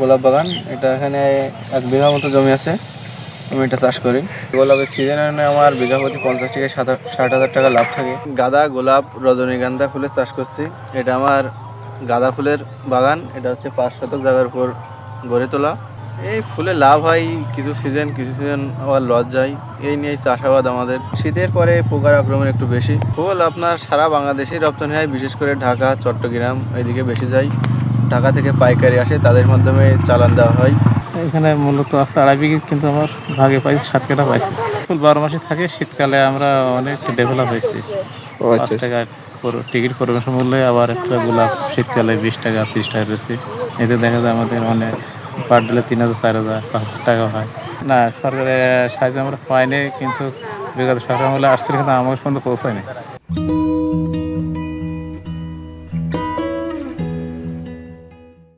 গোলাপ বাগান, এটা এখানে এক বিঘা মতো জমি আছে, আমি এটা চাষ করি। গোলাপের সিজনে আমার বিঘা প্রতি পঞ্চাশ থেকে ষাট হাজার টাকা লাভ থাকে। গাঁদা গোলাপ, রজনীগন্ধা ফুলের চাষ করছি। এটা আমার গাঁদা ফুলের বাগান, এটা হচ্ছে পাঁচ শতক জায়গার উপর গড়ে তোলা। এই ফুলে লাভ হয় কিছু সিজন কিছু সিজন আবার লস যায়। এই নিয়েই চাষাবাদ আমাদের। শীতের পরে পোকার আক্রমণ একটু বেশি। ফুল আপনার সারা বাংলাদেশেই রপ্তানি হয়, বিশেষ করে ঢাকা, চট্টগ্রাম এইদিকে বেশি যায়। ঢাকা থেকে পাইকারি আসে তাদের মাধ্যমে চালান দেওয়া হয়। এখানে মূলত আছে আড়াই বিঘি কিন্তু আমার ভাগে পাইছি সাত কাটা পাইছি। ফুল বারো মাসে থাকে শীতকালে আমরা অনেক ডেভেলপ হয়েছি। পাঁচ টাকা টিকিট পরিবেশন মূল্যে আবার একটা গোলাপ শীতকালে বিশ টাকা তিরিশ টাকা রয়েছে এতে দেখা যায় আমাদের অনেক পার দিলে তিন হাজার চার হাজার পাঁচ হাজার টাকা হয়। না সরকারের সাহায্য আমরা পাইনি কিন্তু বিগত সরকার মূল্যে আসছিল কিন্তু আমার পর্যন্ত পৌঁছায়নি।